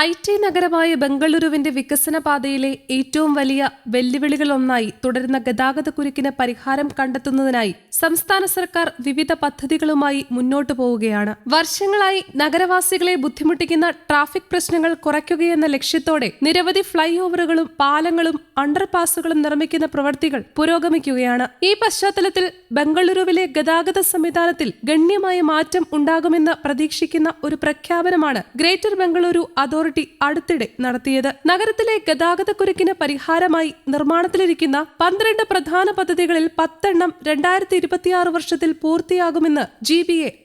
I T നഗരമായ ബംഗളൂരുവിന്റെ വികസന പാതയിലെ ഏറ്റവും വലിയ വെല്ലുവിളികളൊന്നായി തുടരുന്ന ഗതാഗത കുരുക്കിന് പരിഹാരം കണ്ടെത്തുന്നതിനായി സംസ്ഥാന സർക്കാർ വിവിധ പദ്ധതികളുമായി മുന്നോട്ടു പോവുകയാണ്. വർഷങ്ങളായി നഗരവാസികളെ ബുദ്ധിമുട്ടിക്കുന്ന ട്രാഫിക് പ്രശ്നങ്ങൾ കുറയ്ക്കുകയെന്ന ലക്ഷ്യത്തോടെ നിരവധി ഫ്ലൈ ഓവറുകളും പാലങ്ങളും അണ്ടർപാസുകളും നിർമ്മിക്കുന്ന പ്രവൃത്തികൾ പുരോഗമിക്കുകയാണ്. ഈ പശ്ചാത്തലത്തിൽ ബംഗളൂരുവിലെ ഗതാഗത സംവിധാനത്തിൽ ഗണ്യമായ മാറ്റം ഉണ്ടാകുമെന്ന് പ്രതീക്ഷിക്കുന്ന ഒരു പ്രഖ്യാപനമാണ് ഗ്രേറ്റർ ബംഗളൂരു അതോറിറ്റി അടുത്തിടെ നടത്തിയത്. നഗരത്തിലെ ഗതാഗതക്കുരുക്കിന് പരിഹാരമായി നിർമ്മാണത്തിലിരിക്കുന്ന പന്ത്രണ്ട് പ്രധാന പദ്ധതികളിൽ പത്തെണ്ണം രണ്ടായിരത്തി ഇരുപത്തിയാറ് വർഷത്തിൽ പൂർത്തിയാകുമെന്ന് ജി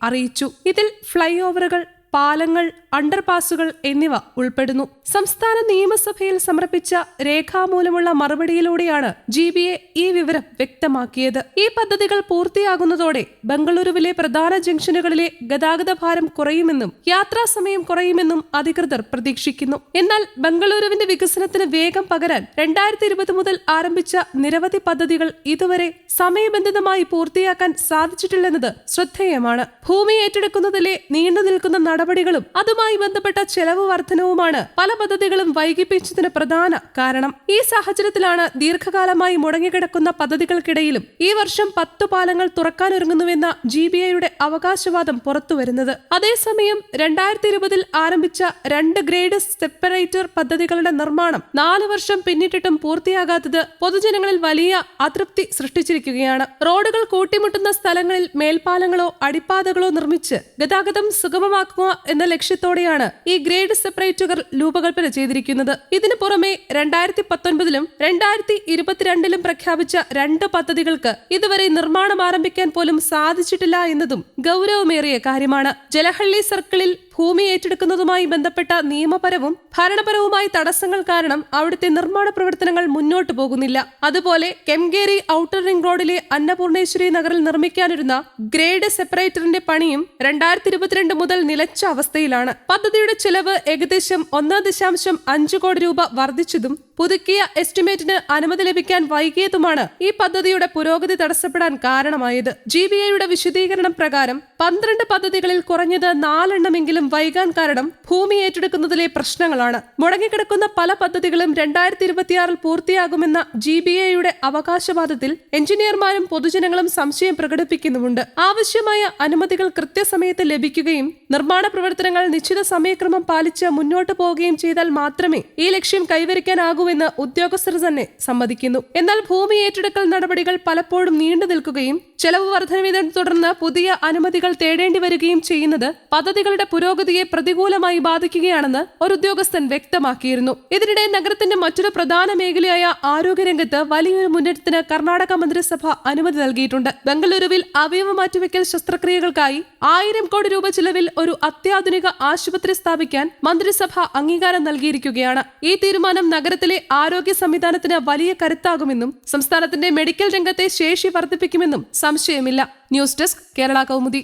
അറിയിച്ചു. ഇതിൽ ഫ്ലൈ ഓവറുകൾ പാലങ്ങൾ അണ്ടർപാസുകൾ എന്നിവ ഉൾപ്പെടുന്നു. സംസ്ഥാന നിയമസഭയിൽ സമർപ്പിച്ച രേഖാമൂലമുള്ള മറുപടിയിലൂടെയാണ് ജി ബി എ ഈ വിവരം വ്യക്തമാക്കിയത്. ഈ പദ്ധതികൾ പൂർത്തിയാകുന്നതോടെ ബംഗളൂരുവിലെ പ്രധാന ജംഗ്ഷനുകളിലെ ഗതാഗത ഭാരം കുറയുമെന്നും യാത്രാ സമയം കുറയുമെന്നും അധികൃതർ പ്രതീക്ഷിക്കുന്നു. എന്നാൽ ബംഗളൂരുവിന്റെ വികസനത്തിന് വേഗം പകരാൻ രണ്ടായിരത്തി ഇരുപത് മുതൽ ആരംഭിച്ച നിരവധി പദ്ധതികൾ ഇതുവരെ സമയബന്ധിതമായി പൂർത്തിയാക്കാൻ സാധിച്ചിട്ടില്ലെന്നത് ശ്രദ്ധേയമാണ്. ഭൂമി ഏറ്റെടുക്കുന്നതിലെ നീണ്ടു നിൽക്കുന്ന നടപടികളും അതുമായി ബന്ധപ്പെട്ട ചെലവ് വർധനവുമാണ് പല പദ്ധതികളും വൈകിപ്പിച്ചതിന് പ്രധാന കാരണം. ഈ സാഹചര്യത്തിലാണ് ദീർഘകാലമായി മുടങ്ങിക്കിടക്കുന്ന പദ്ധതികൾക്കിടയിലും ഈ വർഷം പത്ത് പാലങ്ങൾ തുറക്കാനൊരുങ്ങുന്നുവെന്ന ജി ബി ഐയുടെ അവകാശവാദം പുറത്തുവരുന്നത്. അതേസമയം രണ്ടായിരത്തി ഇരുപതിൽ ആരംഭിച്ച രണ്ട് ഗ്രേഡ് സെപ്പറേറ്റർ പദ്ധതികളുടെ നിർമ്മാണം നാല് വർഷം പിന്നിട്ടിട്ടും പൂർത്തിയാകാത്തത് പൊതുജനങ്ങളിൽ വലിയ അതൃപ്തി സൃഷ്ടിച്ചിരിക്കുകയാണ്. റോഡുകൾ കൂട്ടിമുട്ടുന്ന സ്ഥലങ്ങളിൽ മേൽപ്പാലങ്ങളോ അടിപ്പാതകളോ നിർമ്മിച്ച് ഗതാഗതം സുഗമമാക്കുക എന്ന ലക്ഷ്യത്തോടെയാണ് ഈ ഗ്രേഡ് സെപ്പറേറ്റുകൾ രൂപകൽപ്പന ചെയ്തിരിക്കുന്നത്. ഇതിനു പുറമെ രണ്ടായിരത്തി പത്തൊൻപതിലും രണ്ടായിരത്തി ഇരുപത്തിരണ്ടിലും പ്രഖ്യാപിച്ച രണ്ട് പദ്ധതികൾക്ക് ഇതുവരെ നിർമ്മാണം ആരംഭിക്കാൻ പോലും സാധിച്ചിട്ടില്ല എന്നതും ഗൗരവമേറിയ കാര്യമാണ്. ജലഹള്ളി സർക്കിളിൽ ഭൂമി ഏറ്റെടുക്കുന്നതുമായി ബന്ധപ്പെട്ട നിയമപരവും ഭരണപരവുമായ തടസ്സങ്ങൾ കാരണം അവിടുത്തെ നിർമ്മാണ പ്രവർത്തനങ്ങൾ മുന്നോട്ടു പോകുന്നില്ല. അതുപോലെ കെംഗേരി ഔട്ടർ റിംഗ് റോഡിലെ അന്നപൂർണേശ്വരി നഗറിൽ നിർമ്മിക്കാനിരുന്ന ഗ്രേഡ് സെപ്പറേറ്ററിന്റെ പണിയും രണ്ടായിരത്തി ഇരുപത്തിരണ്ട് മുതൽ നിലച്ച അവസ്ഥയിലാണ്. പദ്ധതിയുടെ ചെലവ് ഏകദേശം ഒന്ന് ദശാംശം അഞ്ച് കോടി രൂപ വർദ്ധിച്ചതും പുതുക്കിയ എസ്റ്റിമേറ്റിന് അനുമതി ലഭിക്കാൻ വൈകിയതുമാണ് ഈ പദ്ധതിയുടെ പുരോഗതി തടസ്സപ്പെടാൻ കാരണമായത്. ജി ബി ഐയുടെ വിശദീകരണം പ്രകാരം പന്ത്രണ്ട് പദ്ധതികളിൽ കുറഞ്ഞത് നാലെണ്ണമെങ്കിലും വൈകാൻ കാരണം ഭൂമി ഏറ്റെടുക്കുന്നതിലെ പ്രശ്നങ്ങളാണ്. മുടങ്ങിക്കിടക്കുന്ന പല പദ്ധതികളും രണ്ടായിരത്തി ഇരുപത്തിയാറിൽ പൂർത്തിയാകുമെന്ന ജി ബി എയുടെ അവകാശവാദത്തിൽ എഞ്ചിനീയർമാരും പൊതുജനങ്ങളും സംശയം പ്രകടിപ്പിക്കുന്നുമുണ്ട്. ആവശ്യമായ അനുമതികൾ കൃത്യസമയത്ത് ലഭിക്കുകയും നിർമ്മാണ പ്രവർത്തനങ്ങൾ നിശ്ചിത സമയക്രമം പാലിച്ച് മുന്നോട്ട് പോവുകയും ചെയ്താൽ മാത്രമേ ഈ ലക്ഷ്യം കൈവരിക്കാനാകൂവെന്ന് ഉദ്യോഗസ്ഥർ തന്നെ സമ്മതിക്കുന്നു. എന്നാൽ ഭൂമി ഏറ്റെടുക്കൽ നടപടികൾ പലപ്പോഴും നീണ്ടു നിൽക്കുകയും ചെലവ് വർധനവിനെ തുടർന്ന് പുതിയ അനുമതികൾ തേടേണ്ടി വരികയും ചെയ്യുന്നത് പദ്ധതികളുടെ പുരോഗതിയെ പ്രതികൂലമായി ബാധിക്കുകയാണെന്ന് ഒരു ഉദ്യോഗസ്ഥൻ വ്യക്തമാക്കിയിരുന്നു. ഇതിനിടെ നഗരത്തിന്റെ മറ്റൊരു പ്രധാന മേഖലയായ ആരോഗ്യരംഗത്ത് വലിയൊരു മുന്നേറ്റത്തിന് കർണാടക മന്ത്രിസഭ അനുമതി നൽകിയിട്ടുണ്ട്. ബംഗളൂരുവിൽ അവയവ മാറ്റിവെക്കൽ ശസ്ത്രക്രിയകൾക്കായി ആയിരം കോടി രൂപ ചിലവിൽ ഒരു അത്യാധുനിക ആശുപത്രി സ്ഥാപിക്കാൻ മന്ത്രിസഭ അംഗീകാരം നൽകിയിരിക്കുകയാണ്. ഈ തീരുമാനം നഗരത്തിലെ ആരോഗ്യ സംവിധാനത്തിന് വലിയ കരുത്താകുമെന്നും സംസ്ഥാനത്തിന്റെ മെഡിക്കൽ രംഗത്തെ ശേഷി വർദ്ധിപ്പിക്കുമെന്നും സംശയമില്ല. News desk Kerala Kaumudi.